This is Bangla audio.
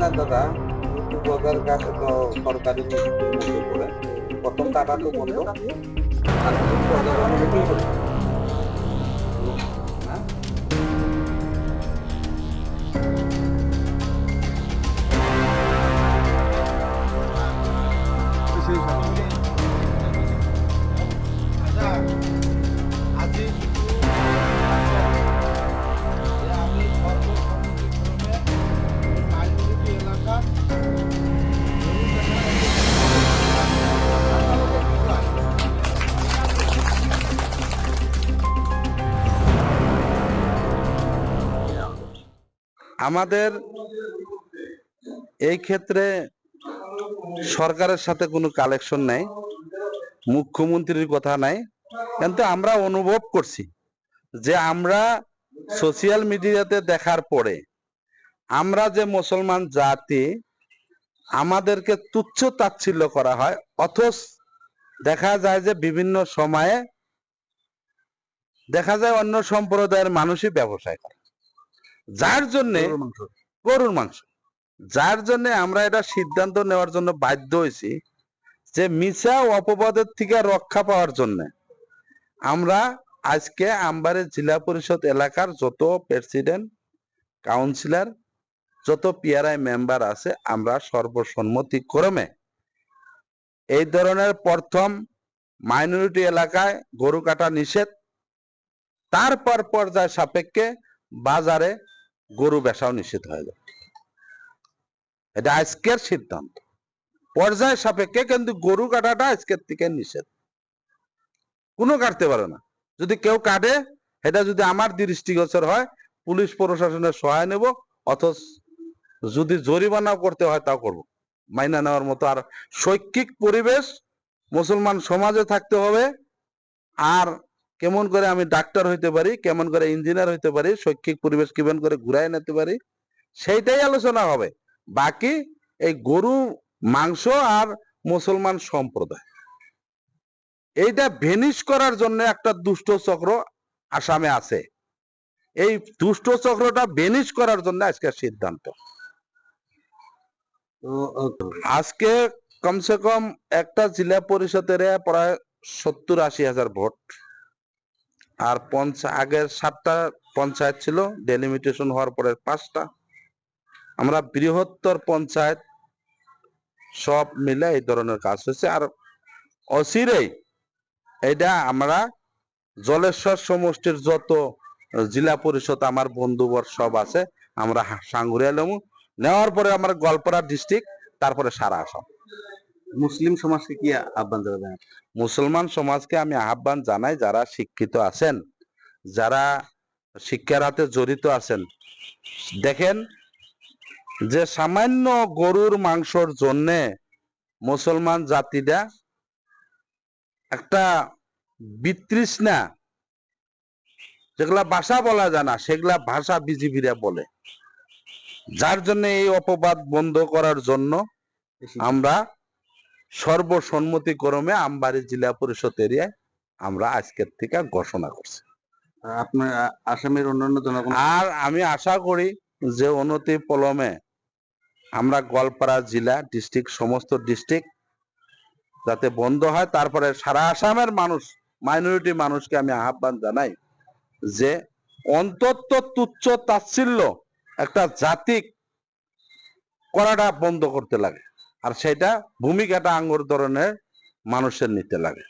না দাদা? দুর্গার কাছে তো সরকারি প্রথম টাকা তো বন্ধ। আর আমাদের এই ক্ষেত্রে সরকারের সাথে কোনো কালেকশন নাই, মুখ্যমন্ত্রীর কথা নাই, কিন্তু আমরা অনুভব করছি যে আমরা সোশিয়াল মিডিয়াতে দেখার পরে আমরা যে মুসলমান জাতি, আমাদেরকে তুচ্ছ তাচ্ছিল্য করা হয়, অথচ দেখা যায় যে বিভিন্ন সময়ে দেখা যায় অন্য সম্প্রদায়ের মানুষই ব্যবসায় করে। যার জন্য গরুর মাংস। যার জন্য আমরা এটা সিদ্ধান্ত নেওয়ার জন্য বাধ্য হয়েছি যে মিছা ও অপবাদের থেকে রক্ষা পাওয়ার জন্য আমরা আজকে আমবাড়ি জেলা পরিষদ এলাকার যত প্রেসিডেন্ট কাউন্সিলর যত পিআরআই মেম্বার আছে আমরা সর্বসম্মতি ক্রমে এই ধরনের প্রথম মাইনরিটি এলাকায় গরু কাটা নিষেধ তারপর পর্যায় সাপেক্ষে বাজারে গরু বেচাও নিষেধ হয়ে যায়। এটা আজকের সিদ্ধান্ত। পর্যায় সাপেক্ষে কিন্তু গরু কাটাটা আজকের থেকে নিষেধ। কোনো কাটতে পারে না। যদি কেউ কাটে এটা যদি আমার দৃষ্টিগোচর হয়, পুলিশ প্রশাসনের সহায় নেব, অথচ যদি জরিমানাও করতে হয়, তাও করব। মাইনা নেওয়ার মতো আর শৈক্ষিক পরিবেশ মুসলমান সমাজে থাকতে হবে। আর কেমন করে আমি ডাক্তার হইতে পারি কেমন করে ইঞ্জিনিয়ার হইতে পারি শৈক্ষিক পরিবেশ কেমন করে ঘুরাই নিতে পারি সেইটাই আলোচনা হবে। বাকি এই গরু মাংস আর মুসলমান সম্প্রদায়। এইটা ভেনিশ করার জন্য একটা দুষ্ট চক্র আসামে আছে। এই দুষ্ট চক্রটা ভেনিশ করার জন্য আজকে সিদ্ধান্ত। আজকে কমসে কম একটা জেলা পরিষদের প্রায় সত্তর আশি হাজার ভোট। আর পঞ্চায়েত আগের সাতটা পঞ্চায়েত ছিল ডেলিমিটেশন হওয়ার পরে পাঁচটা। আমরা বৃহত্তর পঞ্চায়েত সব মিলে এই ধরনের কাজ হয়েছে। আর অচিরেই এটা আমরা জলেশ্বর সমষ্টির যত জেলা পরিষদ, আমার বন্ধুবর সব আছে, আমরা সাঙ্গুরিয়া নেওয়ার পরে আমার গোয়ালপাড়া ডিস্ট্রিক্ট তারপরে সারা আসাম। মুসলিম সমাজকে কি আহ্বান জানাবেন? মুসলমান সমাজকে আমি আহ্বান জানাই যারা শিক্ষিত আছেন যারা শিক্ষার হাতে জড়িত আছেন। দেখেন যে সামান্য গরুর মাংসর জন্য মুসলমান জাতিটা একটা বিতৃষ্ণা যেগুলা ভাষা বলা যায় না সেগুলা ভাষা বিজিবিরা বলে। যার জন্য এই অপবাদ বন্ধ করার জন্য আমরা সর্বসম্মতিক্রমে আমবাড়ি জেলা পরিষদ এরিয়ায় আমরা আজকের থেকে ঘোষণা করছি। আপনার আসামের অন্যান্য জনগণ আর আমি আশা করি যে উন্নতি পলমে আমরা গোয়ালপাড়া জেলা ডিস্ট্রিক্ট সমস্ত ডিস্ট্রিক্ট যাতে বন্ধ হয় তারপরে সারা আসামের মানুষ মাইনরিটি মানুষকে আমি আহ্বান জানাই যে অন্তত তুচ্ছ তাচ্ছিল্য একটা জাতিক করাটা বন্ধ করতে লাগে। আর সেটা ভূমিকাটা আঙ্গুর ধরনের মানুষের নিতে লাগে।